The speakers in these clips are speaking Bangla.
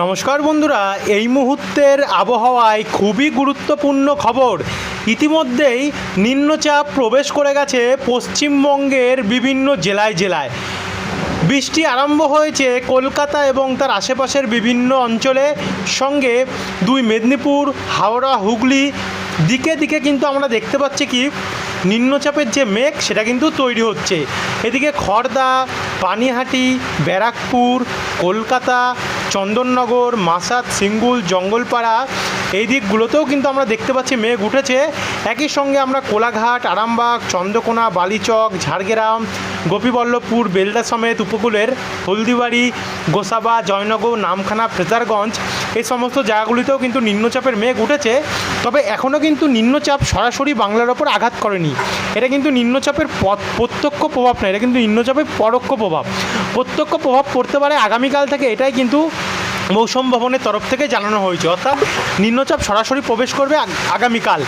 নমস্কার বন্ধুরা, এই মুহূর্তের আবহাওয়ায় খুবই গুরুত্বপূর্ণ খবর। ইতিমধ্যেই নিম্নচাপ প্রবেশ করে গেছে পশ্চিমবঙ্গের বিভিন্ন জেলায় জেলায়। বৃষ্টি আরম্ভ হয়েছে কলকাতা এবং তার আশেপাশের বিভিন্ন অঞ্চলে। সঙ্গে দুই মেদিনীপুর, হাওড়া, হুগলি। দিকে দিকে কিন্তু আমরা দেখতে পাচ্ছি কি, নিম্নচাপের যে মেঘ, সেটা কিন্তু তৈরি হচ্ছে। এদিকে খড়দা পানিহাটি, ব্যারাকপুর, কলকাতা চন্দননগর, মাসাদ, সিঙ্গুল, জঙ্গলপাড়া এই দিকগুলোতেও কিন্তু আমরা দেখতে পাচ্ছি মেঘ উঠেছে। একই সঙ্গে আমরা কোলাঘাট, আরামবাগ, চন্দ্রকোনা, বালিচক, ঝাড়গ্রাম, গোপীবল্লভপুর, বেলদা সমেত উপকূলের হলদিবাড়ি, গোসাবা, জয়নগর, নামখানা, ফ্রেজারগঞ্জ এই সমস্ত জায়গাগুলিতেও কিন্তু নিম্নচাপের মেঘ উঠেছে, তবে এখনও কিন্তু নিম্নচাপ সরাসরি বাংলার ওপর আঘাত করেনি। এটা কিন্তু নিম্নচাপের প্রত্যক্ষ প্রভাব নয় এটা কিন্তু নিম্নচাপের পরোক্ষ প্রভাব। প্রত্যক্ষ প্রভাব পড়তে পারে আগামীকাল থেকে, এটাই কিন্তু মৌসুম ভবনের তরফ থেকে জানানো হয়েছে। অর্থাৎ নিম্নচাপ সরাসরি প্রবেশ করবে আগামীকাল।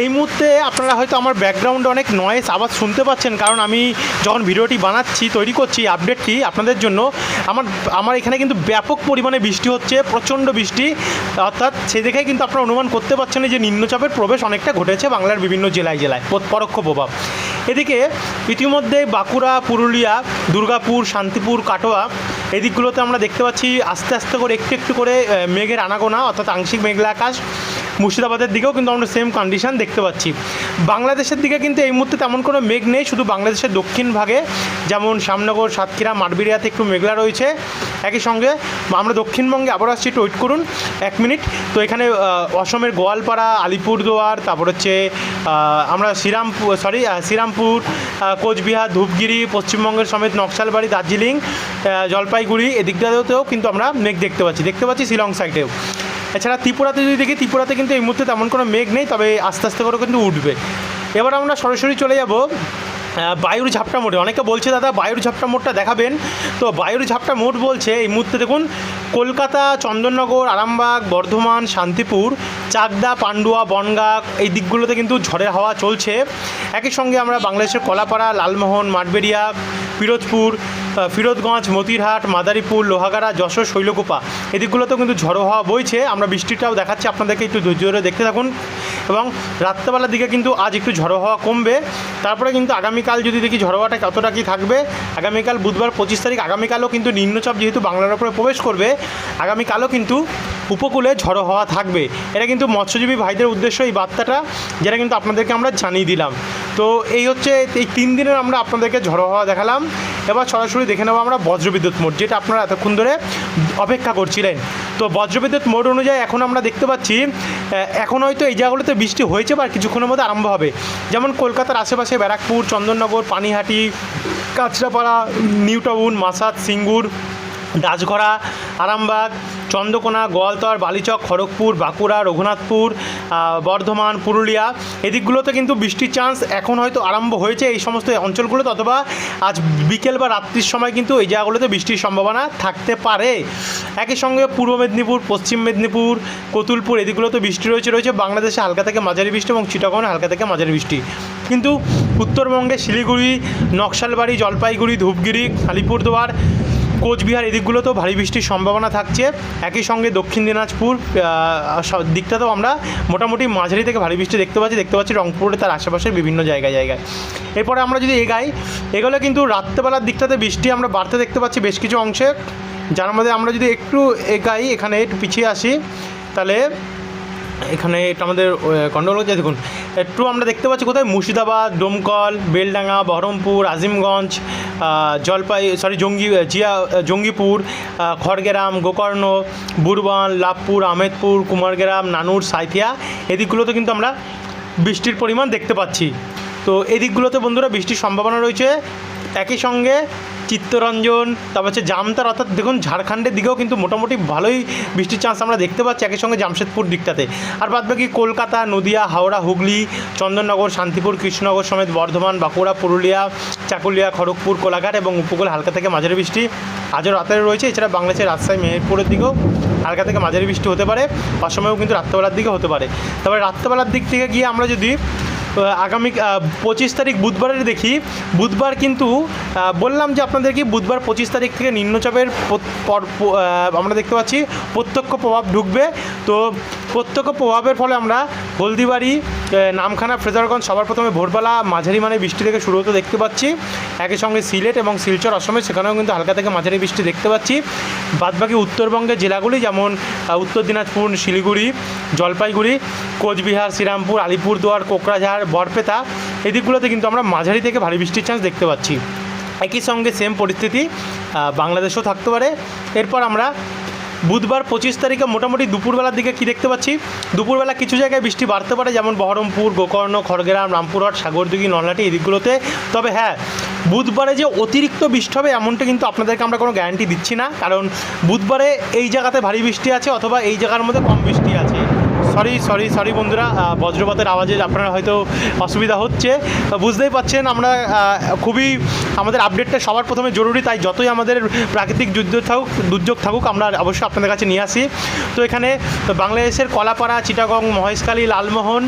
এই মুহূর্তে আপনারা হয়তো আমার ব্যাকগ্রাউন্ডে অনেক নয়েস আওয়াজ শুনতে পাচ্ছেন, কারণ আমি যখন ভিডিওটি বানাচ্ছি, তৈরি করছি আপডেটটি আপনাদের জন্য, আমার আমার এখানে কিন্তু ব্যাপক পরিমাণে বৃষ্টি হচ্ছে, প্রচণ্ড বৃষ্টি, অর্থাৎ সে দেখেই কিন্তু আপনারা অনুমান করতে পারছেন যে নিম্নচাপের প্রবেশ অনেকটা ঘটেছে বাংলার বিভিন্ন জেলায় জেলায় পরোক্ষ প্রভাব। এদিকে ইতিমধ্যে বাঁকুড়া, পুরুলিয়া, দুর্গাপুর, শান্তিপুর, কাটোয়া, এদিকগুলোতে আমরা দেখতে পাচ্ছি আস্তে আস্তে করে একটু একটু করে মেঘের আনাগোনা, অর্থাৎ আংশিক মেঘলা আকাশ। মুর্শিদাবাদের দিকেও কিন্তু আমরা সেম কন্ডিশন দেখতে পাচ্ছি। বাংলাদেশের দিকে কিন্তু এই মুহূর্তে তেমন কোনো মেঘ নেই, শুধু বাংলাদেশের দক্ষিণ ভাগে, যেমন শ্যামনগর, সাতক্ষীরা, মাঠবিড়িয়াতে একটু মেঘলা রয়েছে। একই সঙ্গে আমরা দক্ষিণবঙ্গে আবার আসছি, একটু ওয়েট করুন, এক মিনিট তো এখানে অসমের গোয়ালপাড়া, আলিপুরদুয়ার, তারপর হচ্ছে আমরা শ্রীরামপুর সরি শ্রীরামপুর কোচবিহার, ধূপগিরি, পশ্চিমবঙ্গের সমেত নকশালবাড়ি, দার্জিলিং জলপাইগুড়ি, এদিকটাতেও কিন্তু আমরা মেঘ দেখতে পাচ্ছি। দেখতে পাচ্ছি শিলং সাইডেও এছাড়া ত্রিপুরাতে যদি দেখি, ত্রিপুরাতে কিন্তু এই মুহূর্তে তেমন কোনো মেঘ নেই, তবে আস্তে আস্তে করে কিন্তু উঠবে। এবার আমরা সরাসরি চলে যাব বায়ুর ঝাপটা মোড়ে। অনেকে বলছে, দাদা, বায়ুর ঝাপটা মোড়টা দেখাবেন? তো বায়ুর ঝাপটা মোড় বলছে, এই মুহূর্তে দেখুন, কলকাতা, চন্দননগর, আরামবাগ, বর্ধমান, শান্তিপুর, চাকদা, পান্ডুয়া, বনগাঁ, এই দিকগুলোতে কিন্তু ঝড়ের হাওয়া চলছে। একই সঙ্গে আমরা বাংলাদেশের কলাপাড়া, লালমোহন, মাঠবেড়িয়া, পিরোজপুর ফিরোজগঞ্জ, মতিরহাট, মাদারীপুর, লোহাগাড়া, যশোর, শৈলকুপা। এদিকগুলোতেও কিন্তু ঝড়ো হওয়া বইছে। আমরা বৃষ্টিটাও দেখাচ্ছি। আপনাদেরকে একটু ধৈর্য ধরে দেখতে থাকুন। এবং রাত্রেবেলার দিকে কিন্তু আজ একটু ঝড়ো হওয়া কমবে। তারপরে কিন্তু আগামীকাল যদি দেখি ঝড়ো হাওয়াটা কতটা কী থাকবে, আগামীকাল বুধবার পঁচিশ তারিখ, আগামীকালও কিন্তু নিম্নচাপ যেহেতু বাংলার উপরে প্রবেশ করবে, আগামীকালও কিন্তু উপকূলে ঝড়ো হাওয়া থাকবে। এটা কিন্তু মৎস্যজীবী ভাইদের উদ্দেশ্য এই বার্তাটা, যেটা কিন্তু আপনাদেরকে আমরা জানিয়ে দিলাম। তো এই হচ্ছে এই তিন দিনের আমরা আপনাদেরকে ঝড়ো হাওয়া দেখালাম। এবার সরাসরি দেখে নেব আমরা বজ্রবিদ্যুৎ মোড, যেটা আপনারা এতক্ষণ ধরে অপেক্ষা করছিলেন। তো বজ্রবিদ্যুৎ মোড অনুযায়ী এখন আমরা দেখতে পাচ্ছি এখন হয়তো এই জায়গাগুলোতে বৃষ্টি হয়েছে বা কিছুক্ষণের মধ্যে আরম্ভ হবে। যেমন কলকাতার আশেপাশে ব্যারাকপুর, চন্দননগর, পানিহাটি, কাঁচরাপাড়া নিউ টাউন মাসাদ, সিঙ্গুর, রাজঘরা, আরামবাগ চন্দ্রকোনা, গোয়ালতর, বালিচক, খড়গপুর, বাঁকুড়া, রঘুনাথপুর বর্ধমান, পুরুলিয়া এদিকগুলোতে কিন্তু বৃষ্টির চান্স এখন হয়তো আরম্ভ হয়েছে এই সমস্ত অঞ্চলগুলোতে অথবা আজ বিকেল বা রাত্রির সময় কিন্তু এই জায়গাগুলোতে বৃষ্টির সম্ভাবনা থাকতে পারে। একই সঙ্গে পূর্ব মেদিনীপুর, পশ্চিম মেদিনীপুর, কতুলপুর এদিকগুলোতে বৃষ্টি রয়েছে রয়েছে বাংলাদেশে হালকা থেকে মাঝারি বৃষ্টি এবং চিটাগনে হালকা থেকে মাঝারি বৃষ্টি। কিন্তু উত্তরবঙ্গে শিলিগুড়ি, নকশালবাড়ি, জলপাইগুড়ি, ধূপগিরি, আলিপুরদুয়ার কোচবিহার এদিকগুলোতেও ভারী বৃষ্টির সম্ভাবনা থাকছে। একই সঙ্গে দক্ষিণ দিনাজপুর দিকটাতেও আমরা মোটামুটি মাঝারি থেকে ভারী বৃষ্টি দেখতে পাচ্ছি। দেখতে পাচ্ছি রংপুরে তার আশেপাশের বিভিন্ন জায়গায় জায়গায়। এরপরে আমরা যদি এগাই, এগুলো কিন্তু রাত্রেবেলার দিকটাতে বৃষ্টি আমরা বাড়তে দেখতে পাচ্ছি বেশ কিছু অংশে। যার মধ্যে আমরা যদি একটু এগাই, এখানে একটু পিছিয়ে আসি, তাহলে এখানে এটা আমাদের গন্ডগোল হচ্ছে, দেখুন, একটু আমরা দেখতে পাচ্ছি কোথায়? মুর্শিদাবাদ, ডোমকল, বেলডাঙ্গা, বহরমপুর, আজিমগঞ্জ জলপাই সরি জঙ্গি জিয়া জঙ্গিপুর খড়গ্রাম, গোকর্ণ, বুরবান লাভপুর আহমেদপুর, কুমারগ্রাম, নানুর, সাইথিয়া, এদিকগুলোতে কিন্তু আমরা বৃষ্টির পরিমাণ দেখতে পাচ্ছি। তো এদিকগুলোতে বন্ধুরা বৃষ্টির সম্ভাবনা রয়েছে। একই সঙ্গে চিত্তরঞ্জন, তারপর হচ্ছে জামতার, অর্থাৎ দেখুন ঝাড়খণ্ডের দিকেও কিন্তু মোটামুটি ভালোই বৃষ্টির চান্স আমরা দেখতে পাচ্ছি একই সঙ্গে জামশেদপুর দিকটাতে। আর বাদ বাকি কলকাতা, নদিয়া, হাওড়া, হুগলি, চন্দননগর, শান্তিপুর, কৃষ্ণনগর সমেত বর্ধমান, বাঁকুড়া, পুরুলিয়া, চাকুলিয়া, খড়গপুর, কোলাঘাট এবং উপকূল হালকা থেকে মাঝারি বৃষ্টি আজও রাতের রয়েছে। এছাড়া বাংলাদেশের রাজশাহী, মেহেরপুরের দিকেও হালকা থেকে মাঝারি বৃষ্টি হতে পারে। অসময়েও কিন্তু রাত্রেবেলার দিকে হতে পারে। তবে রাত্রেবেলার দিক থেকে গিয়ে আমরা যদি আগামী পঁচিশ তারিখ বুধবারের দেখি। বুধবার কিন্তু বললাম যে আপনাদেরকে বুধবার পঁচিশ তারিখ থেকে নিম্নচাপের পর- আমরা দেখতে পাচ্ছি প্রত্যক্ষ প্রভাব ঢুকবে। তো প্রত্যক্ষ প্রভাবের ফলে আমরা হলদিবাড়ি নামখানা, ফ্রেজারগঞ্জ, সবার প্রথমে ভোরবেলা, মাঝারি মানে বৃষ্টি থেকে শুরু হতে দেখতে পাচ্ছি। একই সঙ্গে সিলেট এবং শিলচর, অসমে, সেখানেও কিন্তু হালকা থেকে মাঝারি বৃষ্টি দেখতে পাচ্ছি। বাদবাকি উত্তরবঙ্গের জেলাগুলি যেমন উত্তর দিনাজপুর, শিলিগুড়ি, জলপাইগুড়ি, কোচবিহার, শ্রীরামপুর, আলিপুরদুয়ার, কোকরাঝাড় বরপেতা এদিকগুলোতে কিন্তু আমরা মাঝারি থেকে ভারী বৃষ্টির চান্স দেখতে পাচ্ছি। একই সঙ্গে সেম পরিস্থিতি বাংলাদেশেও থাকতে পারে। এরপর আমরা বুধবার পঁচিশ তারিখে মোটামুটি দুপুরবেলার দিকে কি দেখতে পাচ্ছি? দুপুরবেলা কিছু জায়গায় বৃষ্টি বাড়তে পারে, যেমন বহরমপুর, গোকর্ণ, খড়গ্রাম, রামপুরহাট, সাগরদিঘি, নলহাটি এই দিকগুলোতে। তবে হ্যাঁ বুধবারে যে অতিরিক্ত বৃষ্টি হবে এমনটা কিন্তু আপনাদেরকে আমরা কোনো গ্যারান্টি দিচ্ছি না। কারণ বুধবারে এই জায়গাতে ভারী বৃষ্টি আছে অথবা এই জায়গার মধ্যে কম বৃষ্টি আছে। সরি সরি সরি বন্ধুরা বজ্রপাতের আওয়াজে আপনারা হয়তো অসুবিধা হচ্ছে। বুঝতেই পাচ্ছেন আমরা খুবই আমাদের আপডেটটা সবার প্রথমে জরুরি, তাই যতই আমাদের প্রাকৃতিক যুদ্ধ থাকুক, দুর্যোগ থাকুক, আমরা অবশ্যই আপনাদের কাছে নিয়ে আসি। তো এখানে বাংলাদেশের কলাপাড়া, চিটাগং, মহেশখালী, লালমোহন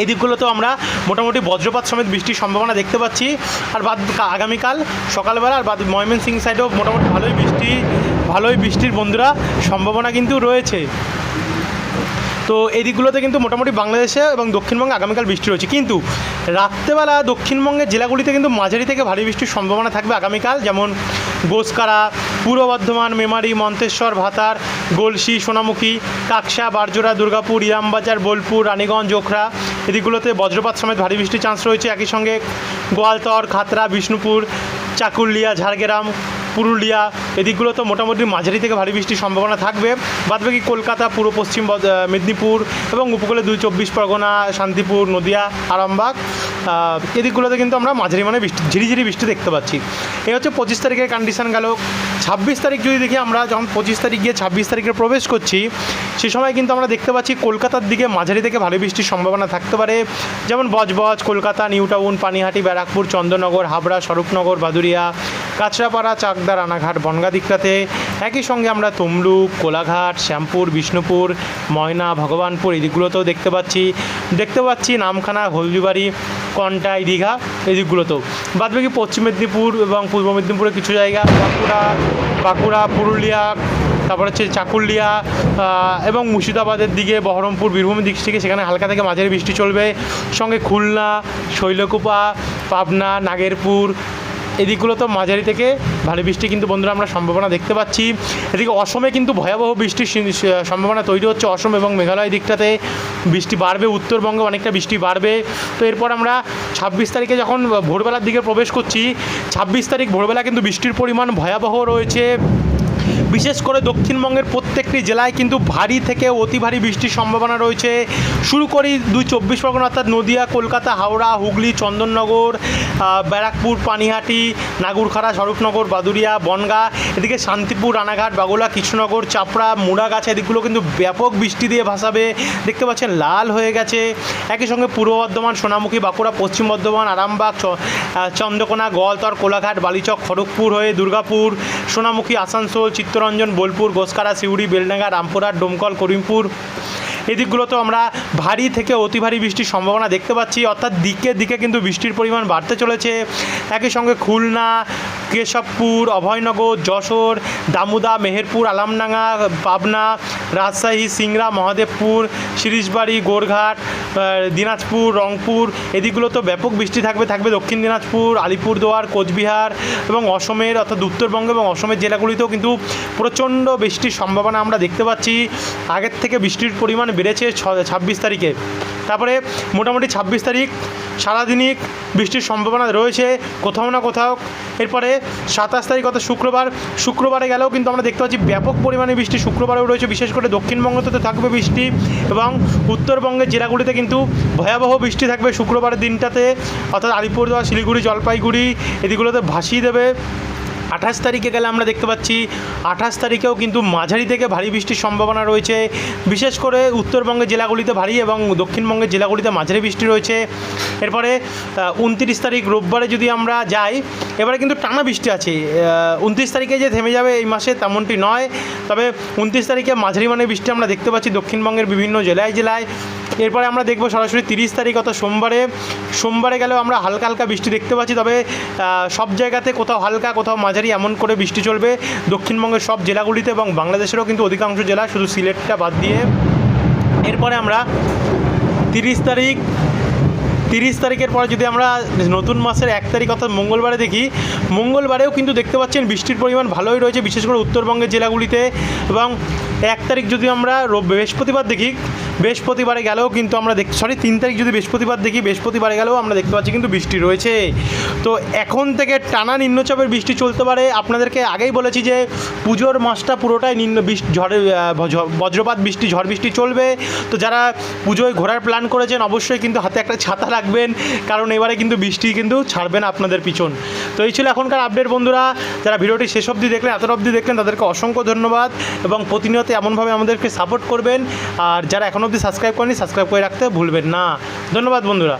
এই দিকগুলোতেও আমরা মোটামুটি বজ্রপাত সমেত বৃষ্টির সম্ভাবনা দেখতে পাচ্ছি। আর বাদ আগামীকাল সকালবেলা আর বাদ ময়মনসিং সাইডেও মোটামুটি ভালোই বৃষ্টি, ভালোই বৃষ্টির বন্ধুরা, সম্ভাবনা কিন্তু রয়েছে। তো এই দিকগুলোতে কিন্তু মোটামুটি বাংলাদেশে এবং দক্ষিণবঙ্গে আগামীকাল বৃষ্টি রয়েছে। কিন্তু রাত্রেবেলা দক্ষিণবঙ্গের জেলাগুলিতে কিন্তু মাঝারি থেকে ভারী বৃষ্টির সম্ভাবনা থাকবে আগামীকাল। যেমন গোসকারা, পূর্ব বর্ধমান, মেমারি, মন্তেশ্বর, ভাতার, গলসি, সোনামুখী, কাকসা, বারজোড়া, দুর্গাপুর ইরামবাজার বোলপুর, রানীগঞ্জ, ওখরা এদিকগুলোতে বজ্রপাত সমেত ভারী বৃষ্টির চান্স রয়েছে। একই সঙ্গে গোয়ালতর খাতড়া বিষ্ণুপুর চাকুলিয়া ঝাড়গ্রাম পুরুলিয়া, এদিকগুলো তো মোটামুটি মাঝারি থেকে ভারী বৃষ্টির সম্ভাবনা থাকবে। বাদবাকি কলকাতা, পূর্ব পশ্চিম মেদিনীপুর এবং উপকূলে দুই চব্বিশ পরগনা, শান্তিপুর, নদিয়া, আরামবাগ। এদিকগুলোতে কিন্তু আমরা মাঝারি মানে বৃষ্টি, ঝিরিঝিরি বৃষ্টি দেখতে পাচ্ছি। এই হচ্ছে পঁচিশ তারিখের কন্ডিশন গেল। ছাব্বিশ তারিখ যদি দেখি আমরা, যখন পঁচিশ তারিখ গিয়ে ছাব্বিশ তারিখে প্রবেশ করছি, সে সময় কিন্তু আমরা দেখতে পাচ্ছি কলকাতার দিকে মাঝারি থেকে ভারী বৃষ্টির সম্ভাবনা থাকতে পারে। যেমন বজবজ, কলকাতা নিউ টাউন পানিহাটি, ব্যারাকপুর চন্দননগর হাবড়া, স্বরূপনগর বাদুরিয়া কাঁচরাপাড়া, চাকদা, রানাঘাট, বনগা দিকটাতে। একই সঙ্গে আমরা তমলুক কোলাঘাট, শ্যামপুর, বিষ্ণুপুর, ময়না, ভগবানপুর, এই দিকগুলোতেও দেখতে পাচ্ছি। দেখতে পাচ্ছি নামখানা হলদিবাড়ি কন্টাই, দীঘা, এই দিকগুলোতেও। বাদবাকি পশ্চিম মেদিনীপুর এবং পূর্ব মেদিনীপুরের কিছু জায়গা, বাঁকুড়া বাঁকুড়া, পুরুলিয়া, তারপর হচ্ছে চাকুলিয়া এবং মুর্শিদাবাদের দিকে বহরমপুর, বীরভূমের দিক থেকে সেখানে হালকা থেকে মাঝারি বৃষ্টি চলবে। সঙ্গে খুলনা, শৈলকুপা, পাবনা, নাগেরপুর এদিকগুলো তো মাঝারি থেকে ভারী বৃষ্টি কিন্তু বন্ধুরা আমরা সম্ভাবনা দেখতে পাচ্ছি। এদিকে অসমে কিন্তু ভয়াবহ বৃষ্টির সম্ভাবনা তৈরি হচ্ছে অসম এবং মেঘালয় দিকটাতে। বৃষ্টি বাড়বে, উত্তরবঙ্গে অনেকটা বৃষ্টি বাড়বে। তো এরপর আমরা ছাব্বিশ তারিখে যখন ভোরবেলার দিকে প্রবেশ করছি, ছাব্বিশ তারিখ ভোরবেলা কিন্তু বৃষ্টির পরিমাণ ভয়াবহ রয়েছে। বিশেষ করে দক্ষিণবঙ্গের প্রত্যেকটি জেলায় কিন্তু ভারী থেকে অতি ভারী বৃষ্টির সম্ভাবনা রয়েছে। শুরু করি দুই চব্বিশ পরগনা, অর্থাৎ নদিয়া, কলকাতা, হাওড়া, হুগলি, চন্দননগর ব্যারাকপুর, পানিহাটি, নাগুরখাড়া, স্বরূপনগর বাদুরিয়া বনগা, এদিকে শান্তিপুর, রানাঘাট, বাগুলা, কৃষ্ণনগর, চাপড়া, মুড়াগাছা, এদিকগুলো কিন্তু ব্যাপক বৃষ্টি দিয়ে ভাসাবে। দেখতে পাচ্ছেন লাল হয়ে গেছে। একই সঙ্গে পূর্ব বর্ধমান, সোনামুখী, বাঁকুড়া, পশ্চিম বর্ধমান, আরামবাগ চন্দ্রকোনা, গোয়ালতর, কোলাঘাট, বালিচক, খড়গপুর হয়ে দুর্গাপুর, সোনামুখী, আসানসোল, চিত্তরঞ্জন বোলপুর গোসকারা সিউড়ি, বেলডাঙ্গা, রামপুরহাট, ডোমকল, করিমপুর এদিকগুলোতেও আমরা ভারী থেকে অতি ভারী বৃষ্টির সম্ভাবনা দেখতে পাচ্ছি। অর্থাৎ দিকে দিকে কিন্তু বৃষ্টির পরিমাণ বাড়তে চলেছে। একই সঙ্গে খুলনা কেশবপুর, অভয়নগর, যশোর, দামুদা, মেহেরপুর, আলামডাঙ্গা, পাবনা, রাজশাহী, সিংড়া, মহাদেবপুর শিরিশবাড়ি গোরঘাট দিনাজপুর, রংপুর এদিকগুলো তো ব্যাপক বৃষ্টি থাকবে থাকবে দক্ষিণ দিনাজপুর, আলিপুরদুয়ার, কোচবিহার এবং অসমের অর্থাৎ উত্তরবঙ্গ এবং অসমের জেলাগুলিতেও কিন্তু প্রচণ্ড বৃষ্টির সম্ভাবনা আমরা দেখতে পাচ্ছি। আগের থেকে বৃষ্টির পরিমাণ বেড়েছে ছাব্বিশ তারিখে। তারপরে মোটামুটি ছাব্বিশ তারিখ, সারাদিনই বৃষ্টির সম্ভাবনা রয়েছে। কোথাও না কোথাও এরপরে সাতাশ তারিখ অর্থাৎ শুক্রবার, শুক্রবারে গেলেও কিন্তু আমরা দেখতে পাচ্ছি ব্যাপক পরিমাণে বৃষ্টি শুক্রবারেও রয়েছে। বিশেষ করে দক্ষিণবঙ্গতে তো থাকবে বৃষ্টি এবং উত্তরবঙ্গের জেলাগুলিতে কিন্তু ভয়াবহ বৃষ্টি থাকবে শুক্রবারের দিনটাতে। অর্থাৎ আলিপুরদুয়ার, শিলিগুড়ি, জলপাইগুড়ি এদিকগুলোতে ভাসিয়ে দেবে। আঠাশ তারিখে গেলে আমরা দেখতে পাচ্ছি, আঠাশ তারিখেও কিন্তু মাঝারি থেকে ভারী বৃষ্টির সম্ভাবনা রয়েছে। বিশেষ করে উত্তরবঙ্গের জেলাগুলিতে ভারী এবং দক্ষিণবঙ্গের জেলাগুলিতে মাঝারি বৃষ্টি রয়েছে। এরপরে উনত্রিশ তারিখ রোববারে যদি আমরা যাই, এবারে কিন্তু টানা বৃষ্টি আছে। উনত্রিশ তারিখে যে থেমে যাবে এই মাসে তেমনটি নয়। তবে উনত্রিশ তারিখে মাঝারি মানে বৃষ্টি আমরা দেখতে পাচ্ছি দক্ষিণবঙ্গের বিভিন্ন জেলায় জেলায়। এরপরে আমরা দেখব সরাসরি তিরিশ তারিখ অর্থাৎ সোমবারে। সোমবারে গেলেও আমরা হালকা হালকা বৃষ্টি দেখতে পাচ্ছি, তবে সব জায়গাতে কোথাও হালকা, কোথাও মাঝারি এমন করে বৃষ্টি চলবে। দক্ষিণবঙ্গের সব জেলাগুলিতে এবং বাংলাদেশেরও কিন্তু অধিকাংশ জেলা শুধু সিলেটটা বাদ দিয়ে। এরপরে আমরা তিরিশ তারিখ, তিরিশ তারিখের পরে যদি আমরা নতুন মাসের এক তারিখ অর্থাৎ মঙ্গলবারে দেখি, মঙ্গলবারেও কিন্তু দেখতে পাচ্ছেন বৃষ্টির পরিমাণ ভালোই রয়েছে, বিশেষ করে উত্তরবঙ্গের জেলাগুলিতে। এবং এক তারিখ যদি আমরা বৃহস্পতিবার দেখি বৃহস্পতিবারে গেলেও কিন্তু আমরা দেখ সরি তিন তারিখ যদি বৃহস্পতিবার দেখি, বৃহস্পতিবারে গেলেও আমরা দেখতে পাচ্ছি কিন্তু বৃষ্টি রয়েছে। তো এখন থেকে টানা নিম্নচাপের বৃষ্টি চলতে পারে। আপনাদেরকে আগেই বলেছি যে পুজোর মাসটা পুরোটাই নিম্ন বৃষ্টি ঝড়ে বজ্রপাত বৃষ্টি, ঝড় বৃষ্টি চলবে। তো যারা পুজোয় ঘোরার প্ল্যান করেছেন, অবশ্যই কিন্তু হাতে একটা ছাতা রাখবেন, কারণ এবারে কিন্তু বৃষ্টি কিন্তু ছাড়বে না আপনাদের পিছন। তো এই ছিল এখনকার আপডেট বন্ধুরা। যারা ভিডিওটি শেষ অবধি দেখলেন এত অবধি দেখলেন, তাদেরকে অসংখ্য ধন্যবাদ এবং প্রতিনিয়ত এমনভাবে আমাদেরকে সাপোর্ট করবেন। আর যারা এখন অবধি সাবস্ক্রাইব করেনি সাবস্ক্রাইব করে রাখতে ভুলবেন না। ধন্যবাদ বন্ধুরা।